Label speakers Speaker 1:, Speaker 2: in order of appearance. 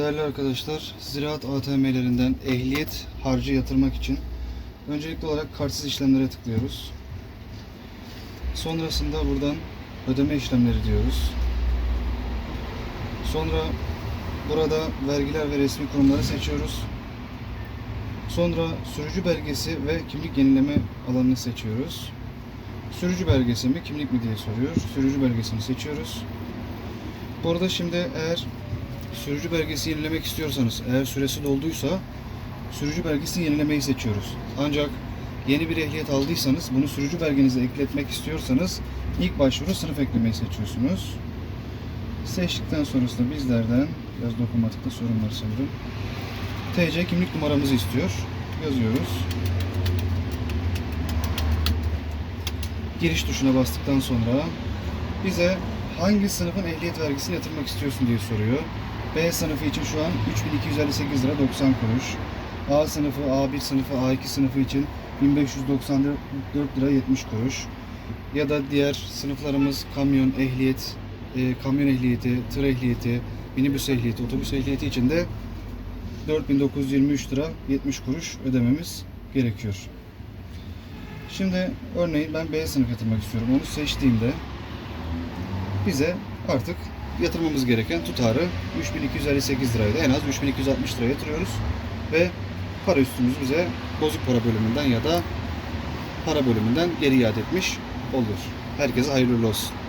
Speaker 1: Değerli arkadaşlar, ziraat ATM'lerinden ehliyet harcı yatırmak için öncelikli olarak kartsız işlemlere tıklıyoruz. Sonrasında buradan ödeme işlemleri diyoruz. Sonra burada vergiler ve resmi kurumları seçiyoruz. Sonra sürücü belgesi ve kimlik yenileme alanını seçiyoruz. Sürücü belgesi mi, kimlik mi diye soruyor. Sürücü belgesini seçiyoruz. Burada şimdi eğer sürücü belgesi yenilemek istiyorsanız, eğer süresi dolduysa sürücü belgesini yenilemeyi seçiyoruz. Ancak yeni bir ehliyet aldıysanız bunu sürücü belgenize ekletmek istiyorsanız ilk başvuru sınıf eklemeyi seçiyorsunuz. Seçtikten sonrasında bizlerden biraz dokunmatikte sorun var sanırım. TC kimlik numaramızı istiyor. Yazıyoruz. Giriş tuşuna bastıktan sonra bize hangi sınıfın ehliyet vergisini yatırmak istiyorsun diye soruyor. B sınıfı için şu an 3258 lira 90 kuruş. A sınıfı, A1 sınıfı, A2 sınıfı için 1594 lira 70 kuruş. Ya da diğer sınıflarımız kamyon, ehliyet, e, kamyon ehliyeti, tır ehliyeti, minibüs ehliyeti, otobüs ehliyeti için de 4923 lira 70 kuruş ödememiz gerekiyor. Şimdi örneğin ben B sınıf yatırmak istiyorum. Onu seçtiğimde bize artık yatırmamız gereken tutarı 3258 liraydı. En az 3260 lira yatırıyoruz ve para üstümüz bize bozuk para bölümünden ya da para bölümünden geri iade etmiş olur. Herkese hayırlı olsun.